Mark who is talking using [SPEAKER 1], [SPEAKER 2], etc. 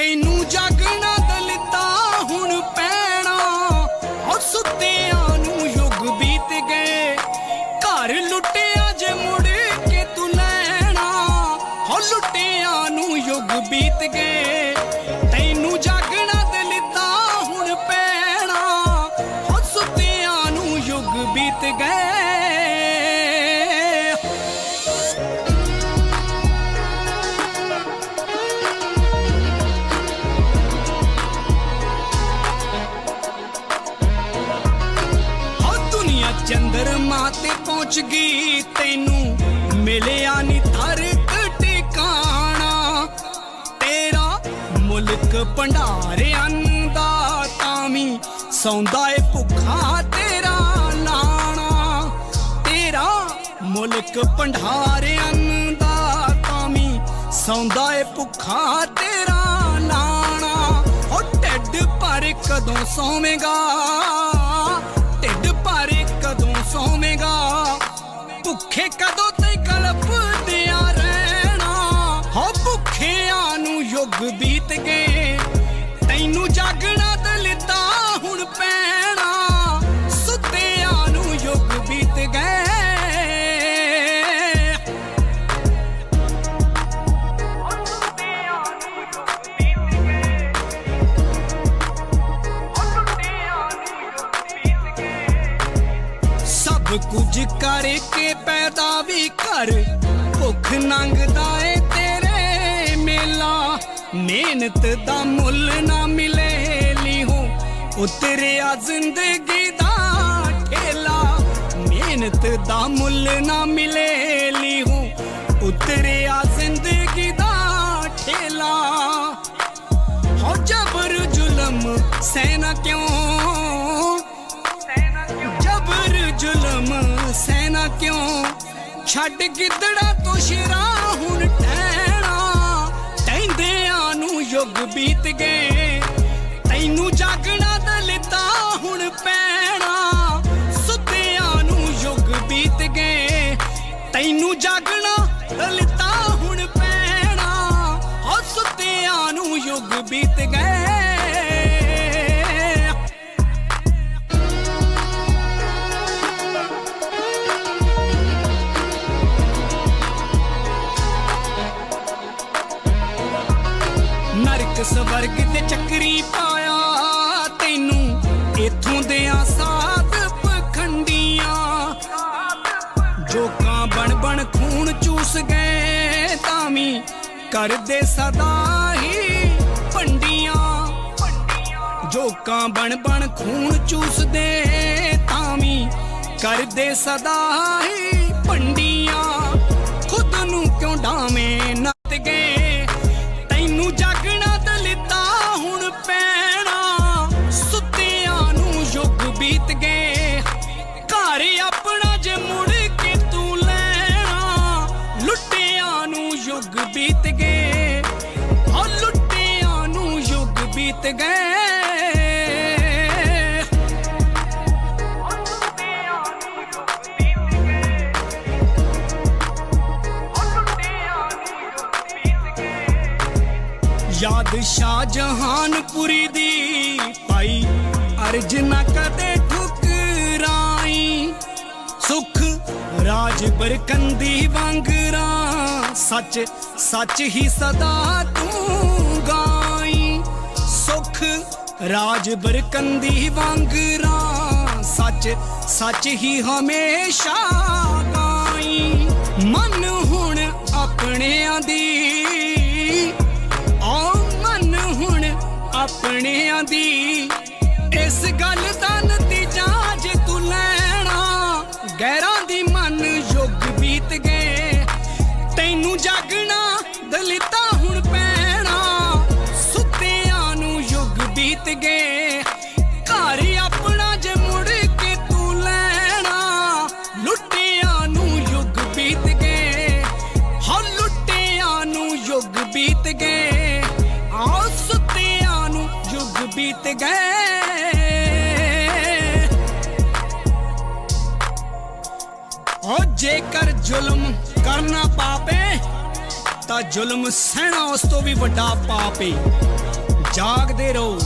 [SPEAKER 1] ਤੈਨੂੰ ਜਾਗਣਾ ਦਲਿਤਾ ਹੁਣ ਪੈਣਾ। ਹੋ ਸੁੱਤਿਆਂ ਨੂੰ ਯੁੱਗ ਬੀਤ ਗਏ। ਘਰ ਲੁੱਟਿਆ ਜੇ ਮੁੜ ਕੇ ਤੂੰ ਲੈਣਾ। ਹੋ ਲੁੱਟਿਆਂ ਨੂੰ ਯੁੱਗ ਬੀਤ ਗਏ। ਤੈਨੂੰ ਜਾਗਣਾ ਦਲਿਤਾ ਹੁਣ ਪੈਣਾ। ਹੋ ਸੁੱਤਿਆਂ ਨੂੰ ਯੁੱਗ ਬੀਤ ਗਏ। ਤੇ ਤੈਨੂੰ ਮਿਲਿਆ ਨਹੀਂ ਧਰਤ ਟਿਕਾਣਾ। ਤੇਰਾ ਮੁਲਕ ਭੰਡਾਰਿਆਂ ਦਾ ਤਾਮੀ ਸੌਂਦਾ ਏ ਭੁੱਖਾ ਤੇਰਾ ਲਾਣਾ। ਤੇਰਾ ਮੁਲਕ ਭੰਡਾਰਿਆਂ ਦਾ ਤਾਮੀ ਸੌਂਦਾ ਏ ਭੁੱਖਾ ਤੇਰਾ ਲਾਣਾ। ਹੋ ਢਿੱਡ ਭਰ ਕਦੋਂ ਸੌਵੇਂਗਾ? ਭੁੱਖੇ ਕਦੋਂ ਤੇ ਕਲਪਦਿਆਂ ਰਹਿਣਾ? ਹੋ ਭੁੱਖਿਆਂ ਨੂੰ ਯੁੱਗ ਬੀਤ ਗਏ। ਸਭ ਕੁਝ ਕਰਕੇ ਪੈਦਾ ਵੀ ਕਰ। ਭੁੱਖ ਨੰਗਦਾ ਏ ਤੇਰੇ ਮੇਲਾ। ਮਿਹਨਤ ਦਾ ਮੁੱਲ ਨਾ ਮਿਲੇ ਲਿਹੋ ਉਤਰਿਆ ਜ਼ਿੰਦਗੀ ਦਾ ਠੇਲਾ। ਮਿਹਨਤ ਦਾ ਮੁੱਲ ਨਾ ਮਿਲੇ ਲਿਹੋ ਉਤਰਿਆ ਜ਼ਿੰਦਗੀ ਦਾ ਠੇਲਾ। ਹੋ ਜਬਰ ਜ਼ੁਲਮ, ਸਹਿਨਾ ਕਿਉਂ ਛੱਡ ਗਿੱਦੜਾ ਤੋਂ ਸ਼ੇਰਾ ਹੁਣ ਟਹਿਣਾ। ਟੈਂਦਿਆਂ ਨੂੰ ਯੁੱਗ ਬੀਤ ਗਏ। ਤੈਨੂੰ ਜਾਗਣਾ ਤਾਂ ਦਲਿਤਾ ਹੁਣ ਪੈਣਾ। ਸੁੱਤਿਆਂ ਨੂੰ ਯੁੱਗ ਬੀਤ ਗਏ। ਤੈਨੂੰ ਜਾਗਣਾ ਤਾਂ ਲਿੱਤਾ ਹੁਣ ਪੈਣਾ। ਹੋ ਸੁੱਤਿਆਂ ਨੂੰ ਯੁੱਗ ਬੀਤ ਗਏ। ਸਵਰਗ ਤੇ ਚੱਕਰੀ ਪਾਇਆ ਤੈਨੂੰ। ਇਥੋਂ ਦੇ ਸਾਧ ਪਖੰਡੀਆਂ। ਜੋਕਾਂ ਬਣ ਬਣ ਖੂਨ ਚੂਸ ਗਏ ਤਾਂ ਤਾਵੀਂ ਕਰਦੇ ਸਦਾ ਹੀ ਪੰਡੀਆਂ ਜੋਕਾਂ ਬਣ ਬਣ ਖੂਨ ਚੂਸਦੇ ਤਾਂ ਵੀ ਕਰਦੇ ਸਦਾ ਹੀ ਬੀਤ ਗਏ। ਯਾਦ ਸ਼ਾਹ ਜਹਾਨਪੁਰੀ ਦੀ ਪਾਈ, ਅਰਜ ਨਾ ਕਦੇ ਠੁਕਰਾਈ। ਸੁਖ ਰਾਜ ਬਰਕੰਦੀ ਵਾਂਗਰਾ, ਸੱਚ ਸੱਚ ਹੀ ਸਦਾ ਤੂੰ ਗਾਈ ਰਾਜ ਬਰਕੰਦੀ ਵਾਂਗਰਾ ਸੱਚ ਸੱਚ ਹੀ ਹਮੇਸ਼ਾ ਗਾਈ ਮਨ ਹੁਣ ਆਪਣਿਆਂ ਦੀ, ਓ ਮਨ ਹੁਣ ਆਪਣਿਆਂ ਦੀ। ਯੁੱਗ ਗਏ ਘਰ ਆਪਣਾ ਜੇ ਮੁੜ ਕੇ ਤੂੰ ਲੈਣਾ, ਲੁੱਟਿਆਂ ਨੂੰ ਯੁੱਗ ਬੀਤ ਗਏ। ਹਾਂ, ਲੁੱਟਿਆਂ ਨੂੰ ਯੁੱਗ ਬੀਤ ਗਏ। ਆ ਸੁੱਤਿਆਂ ਨੂੰ ਯੁੱਗ ਬੀਤ ਗਏ। ਓ ਜੇਕਰ ਜ਼ੁਲਮ ਕਰਨਾ ਪਾਪੇ, ਤਾਂ ਜ਼ੁਲਮ ਸਹਿਣਾ ਉਸ ਤੋਂ ਵੀ ਵੱਡਾ ਪਾਪੇ ਜਾਗਦੇ ਰਹੋ।